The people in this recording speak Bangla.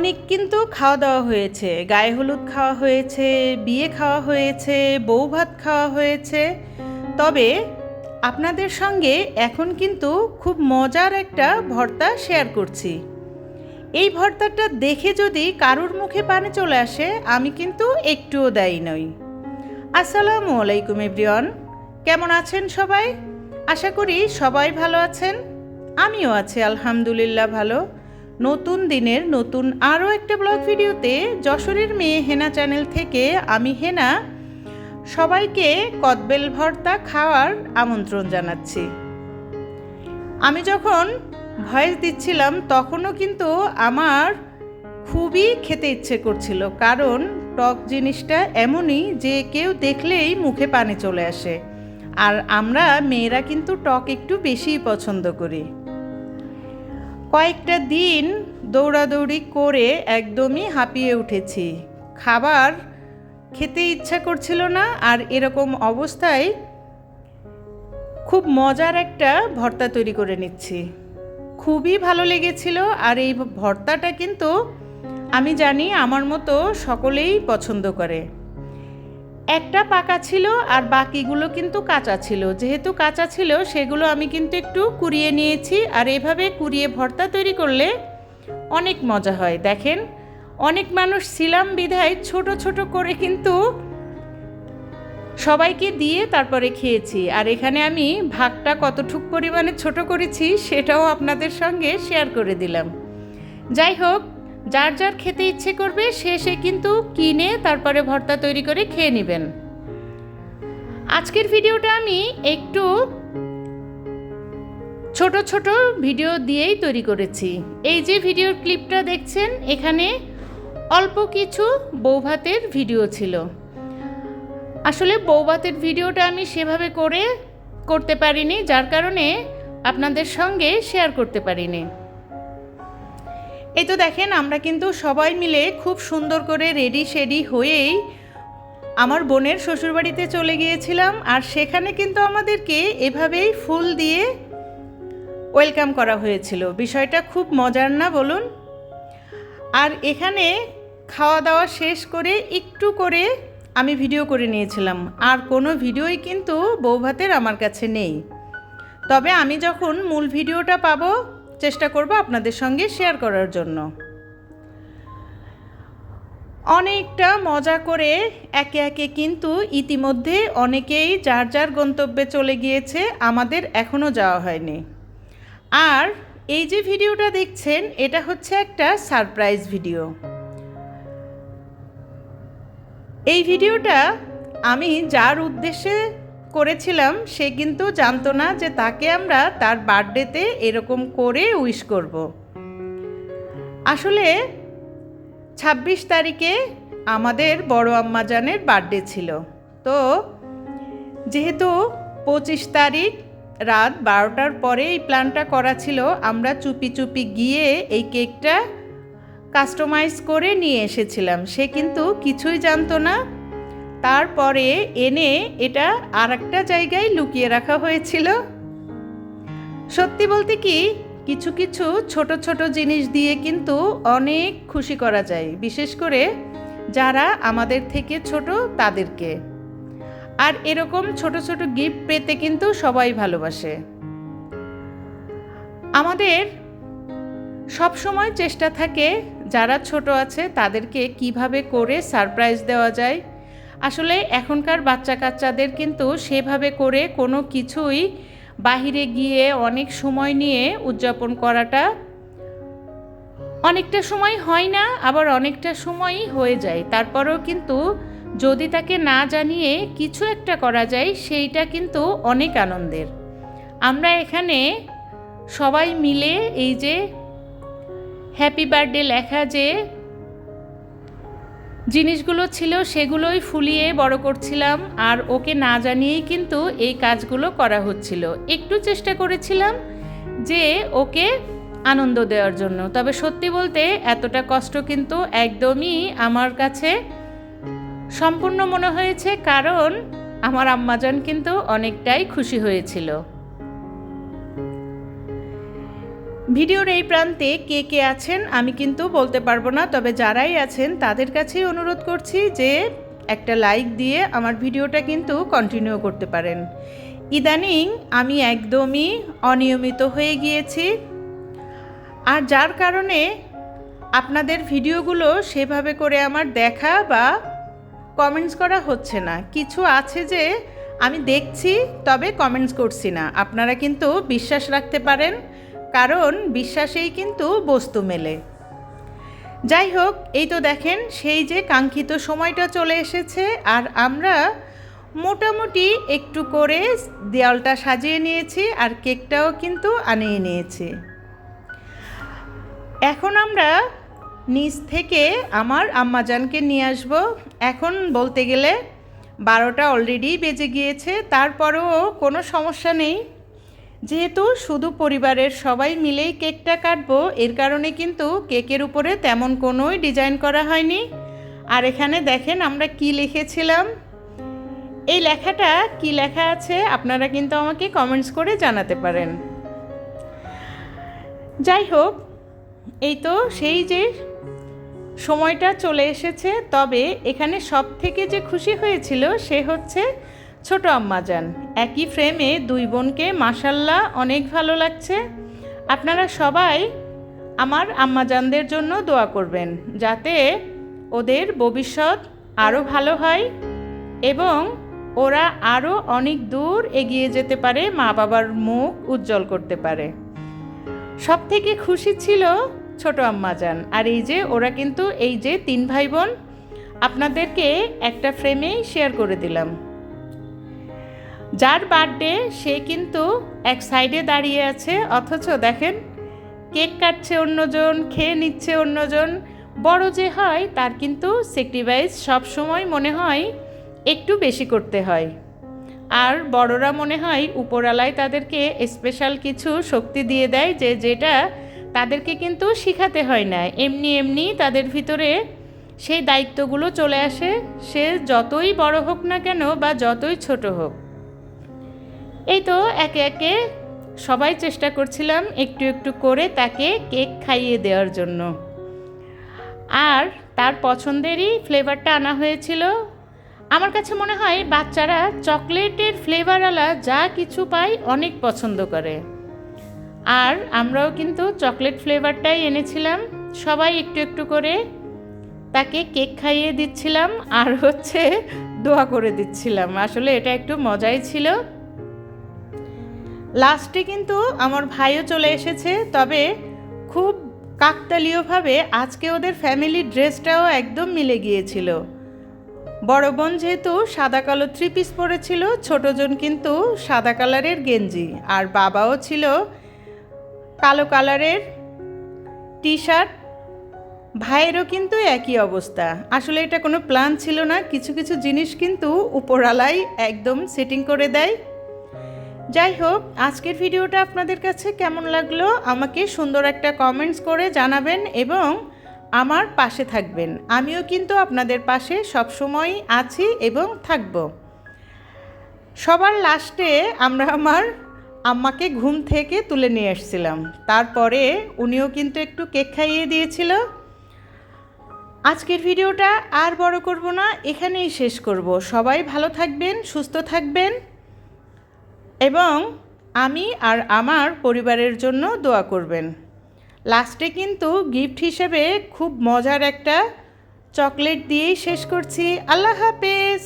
অনেক কিন্তু খাওয়া দাওয়া হয়েছে। গায়ে হলুদ খাওয়া হয়েছে, বিয়ে খাওয়া হয়েছে, বউ ভাত খাওয়া হয়েছে। তবে আপনাদের সঙ্গে এখন কিন্তু খুব মজার একটা ভর্তা শেয়ার করছি। এই ভর্তাটা দেখে যদি কারুর মুখে পানি চলে আসে, আমি কিন্তু একটুও দায়ী নই। আসসালামু আলাইকুম, এভরিওয়ান। কেমন আছেন সবাই? আশা করি সবাই ভালো আছেন। আমিও আছি, আলহামদুলিল্লাহ ভালো। নতুন দিনের নতুন আরও একটা ব্লগ ভিডিওতে যশোরের মেয়ে হেনা চ্যানেল থেকে আমি হেনা সবাইকে কদবেল ভর্তা খাওয়ার আমন্ত্রণ জানাচ্ছি। আমি যখন ভয়েস দিচ্ছিলাম, তখনও কিন্তু আমার খুবই খেতে ইচ্ছে করছিল, কারণ টক জিনিসটা এমনই যে কেউ দেখলেই মুখে পানি চলে আসে। আর আমরা মেয়েরা কিন্তু টক একটু বেশিই পছন্দ করি। কয়েকটা দিন দৌড়াদৌড়ি করে একদমই হাঁপিয়ে উঠেছি। খাবার খেতে ইচ্ছা করছিল না আর এরকম অবস্থায় খুব মজার একটা ভর্তা তৈরি করে নিচ্ছি। খুবই ভালো লেগেছিল আর এই ভর্তাটা কিন্তু আমি জানি আমার মতো সকলেই পছন্দ করে। একটা পাকা ছিল আর বাকিগুলো কিন্তু কাঁচা ছিল। যেহেতু কাঁচা ছিল, সেগুলো আমি কিন্তু একটু কুড়িয়ে নিয়েছি আর এভাবে কুড়িয়ে ভর্তা তৈরি করলে অনেক মজা হয়। দেখেন, অনেক মানুষ ছিলাম বিধায় ছোট ছোট করে কিন্তু সবাইকে দিয়ে তারপরে খেয়েছি। আর এখানে আমি ভাগটা কতটুক পরিমাণে ছোট করেছি, সেটাও আপনাদের সঙ্গে শেয়ার করে দিলাম। যাই হোক যার যার খেতে ইচ্ছে করবে, সে সে কিন্তু কিনে তারপরে ভর্তা তৈরি করে খেয়ে নেবেন। আজকের ভিডিওটা আমি একটু ছোট ছোট ভিডিও দিয়েই তৈরি করেছি। এই যে ভিডিওর ক্লিপটা দেখছেন, এখানে অল্প কিছু বৌভাতের ভিডিও ছিল। আসলে বৌভাতের ভিডিওটা আমি সেভাবে করে করতে পারিনি, যার কারণে আপনাদের সঙ্গে শেয়ার করতে পারিনি। এই তো দেখেন, আমরা কিন্তু সবাই মিলে খুব সুন্দর করে রেডি শেডি হয়েই আমার বোনের শ্বশুরবাড়িতে চলে গিয়েছিলাম, আর সেখানে কিন্তু আমাদেরকে এভাবেই ফুল দিয়ে ওয়েলকাম করা হয়েছিল। বিষয়টা খুব মজার না বলুন? আর এখানে খাওয়া দাওয়া শেষ করে একটু করে আমি ভিডিও করে নিয়েছিলাম, আর কোনো ভিডিওই কিন্তু বৌভাতের আমার কাছে নেই। তবে আমি যখন মূল ভিডিওটা পাবো চেষ্টা করব আপনাদের সঙ্গে শেয়ার করার জন্য। অনেকটা মজা করে একে একে কিন্তু ইতিমধ্যে অনেকেই যার যার গন্তব্যে চলে গিয়েছে, আমাদের এখনও যাওয়া হয়নি। আর এই যে ভিডিওটা দেখছেন, এটা হচ্ছে একটা সারপ্রাইজ ভিডিও। এই ভিডিওটা আমি যার উদ্দেশ্যে করেছিলাম, সে কিন্তু জানতো না যে তাকে আমরা তার বার্থডেতে এরকম করে উইশ করব। আসলে ছাব্বিশ তারিখে আমাদের বড় আম্মাজানের বার্থডে ছিল। তো যেহেতু পঁচিশ তারিখ রাত বারোটার পরে এই প্ল্যানটা করা ছিল, আমরা চুপি চুপি গিয়ে এই কেকটা কাস্টমাইজ করে নিয়ে এসেছিলাম। সে কিন্তু কিছুই জানতো না তারপরে এনে এটা আর একটা জায়গায় লুকিয়ে রাখা হয়েছিল। সত্যি বলতে কি, কিছু কিছু ছোট ছোট জিনিস দিয়ে কিন্তু অনেক খুশি করা যায়, বিশেষ করে যারা আমাদের থেকে ছোট তাদেরকে। আর এরকম ছোট ছোট গিফট পেতে কিন্তু সবাই ভালোবাসে। আমাদের সব সময় চেষ্টা থাকে, যারা ছোট আছে তাদেরকে কীভাবে করে সারপ্রাইজ দেওয়া যায় আসলে এখনকার বাচ্চা কাচ্চাদের কিন্তু সেভাবে করে কোনো কিছুই বাহিরে গিয়ে অনেক সময় নিয়ে উদযাপন করাটা অনেকটা সময় হয় না, আবার অনেকটা সময়ই হয়ে যায়। তারপরেও কিন্তু যদি তাকে না জানিয়ে কিছু একটা করা যায়, সেইটা কিন্তু অনেক আনন্দের। আমরা এখানে সবাই মিলে এই যে হ্যাপি বার্থডে লেখা যে জিনিসগুলো ছিল সেগুলোই ফুলিয়ে বড় করছিলাম, আর ওকে না জানিয়েই কিন্তু এই কাজগুলো করা হচ্ছিল। একটু চেষ্টা করেছিলাম যে ওকে আনন্দ দেওয়ার জন্য, তবে সত্যি বলতে এতটা কষ্ট কিন্তু একদমই আমার কাছে সম্পূর্ণ মনে হয়েছে, কারণ আমার আম্মাজান কিন্তু অনেকটাই খুশি হয়েছিল। ভিডিওর এই প্রান্তে কে কে আছেন আমি কিন্তু বলতে পারব না, তবে যারাই আছেন তাদের কাছেই অনুরোধ করছি যে একটা লাইক দিয়ে আমার ভিডিওটা কিন্তু কন্টিনিউ করতে পারেন। ইদানিং আমি একদমই অনিয়মিত হয়ে গিয়েছি। আর যার কারণে আপনাদের ভিডিওগুলো সেভাবে করে আমার দেখা বা কমেন্টস করা হচ্ছে না। কিছু আছে যে আমি দেখছি, তবে কমেন্টস করছি না। আপনারা কিন্তু বিশ্বাস রাখতে পারেন। কারণ বিশ্বাসেই কিন্তু বস্তু মেলে। যাই হোক, এই তো দেখেন সেই যে কাঙ্ক্ষিত সময়টা চলে এসেছে আর আমরা মোটামুটি একটু করে দেওয়ালটা সাজিয়ে নিয়েছি আর কেকটাও কিন্তু আনিয়ে নিয়েছি। এখন আমরা নিচ থেকে আমার আম্মাজানকে নিয়ে আসব। এখন বলতে গেলে বারোটা অলরেডি বেজে গিয়েছে, তারপরেও কোনো সমস্যা নেই। যেহেতু শুধু পরিবারের সবাই মিলেই কেকটা কাটবো, এর কারণে কিন্তু কেকের উপরে তেমন কোনোই ডিজাইন করা হয়নি। আর এখানে দেখেন আমরা কি লিখেছিলাম। এই লেখাটা কি লেখা আছে আপনারা কিন্তু আমাকে কমেন্টস করে জানাতে পারেন। যাই হোক, এই তো সেই যে সময়টা চলে এসেছে, তবে এখানে সব থেকে যে খুশি হয়েছিল সে হচ্ছে ছোট আম্মাজান একই ফ্রেমে দুই বোনকে মাসাল্লাহ অনেক ভালো লাগছে। আপনারা সবাই আমার আম্মাজানদের জন্য দোয়া করবেন, যাতে ওদের ভবিষ্যৎ আরও ভালো হয় এবং ওরা আরও অনেক দূর এগিয়ে যেতে পারে মা বাবার মুখ উজ্জ্বল করতে পারে। সব থেকে খুশি ছিল ছোট আম্মাজান আর এই যে, ওরা কিন্তু এই যে তিন ভাই বোন, আপনাদেরকে একটা ফ্রেমেই শেয়ার করে দিলাম। যার বার্থডে সে কিন্তু এক সাইডে দাঁড়িয়ে আছে, অথচ দেখেন, কেক কাটছে অন্যজন, খেয়ে নিচ্ছে অন্যজন। বড় যে হয়, তার কিন্তু স্যাক্রিফাইস সবসময় মনে হয় একটু বেশি করতে হয়। আর বড়রা মনে হয় উপরালায় তাদেরকে স্পেশাল কিছু শক্তি দিয়ে দেয় যে, যেটা তাদেরকে কিন্তু শিখাতে হয় না। এমনি এমনি তাদের ভিতরে সেই দায়িত্বগুলো চলে আসে। সে যতই বড় হোক না কেন বা যতই ছোট হোক। এই তো একে একে সবাই চেষ্টা করছিলাম একটু একটু করে তাকে কেক খাইয়ে দেওয়ার জন্য। আর তার পছন্দেরই ফ্লেভারটা আনা হয়েছিল। আমার কাছে মনে হয় বাচ্চারা চকলেটের ফ্লেভারওয়ালা যা কিছু পায় অনেক পছন্দ করে। আর আমরাও কিন্তু চকলেট ফ্লেভারটাই এনেছিলাম। সবাই একটু একটু করে তাকে কেক খাইয়ে দিচ্ছিলাম আর হচ্ছে দোয়া করে দিচ্ছিলাম। আসলে এটা একটু মজাই ছিল। লাস্টে কিন্তু আমার ভাইও চলে এসেছে, তবে খুব কাকতালীয়ভাবে আজকে ওদের ফ্যামিলি ড্রেসটাও একদম মিলে গিয়েছিল। বড় বোন যেহেতু সাদা কালো থ্রি পিস পরেছিল ছোটজন কিন্তু সাদা কালারের গেঞ্জি, আর বাবাও ছিল কালো কালারের টি শার্ট ভাইয়েরও কিন্তু একই অবস্থা। আসলে এটা কোনো প্ল্যান ছিল না, কিছু কিছু জিনিস কিন্তু উপরালাই একদম সেটিং করে দেয়। যাই হোক, আজকের ভিডিওটা আপনাদের কাছে কেমন লাগল আমাকে সুন্দর একটা কমেন্টস করে জানাবেন এবং আমার পাশে থাকবেন। আমিও কিন্তু আপনাদের পাশে সবসময়ই আছি এবং থাকব। সবার লাস্টে আমরা আমার আম্মাকে ঘুম থেকে তুলে নিয়ে এসেছিলাম তারপরে উনিও কিন্তু একটু কেক খাইয়ে দিয়েছিল। আজকের ভিডিওটা আর বড় করব না, এখানেই শেষ করব। সবাই ভালো থাকবেন, সুস্থ থাকবেন। এবং আমি আর আমার পরিবারের জন্য দোয়া করবেন। লাস্টে কিন্তু গিফট হিসেবে খুব মজার একটা চকলেট দিয়েই শেষ করছি। আল্লাহ হাফেজ।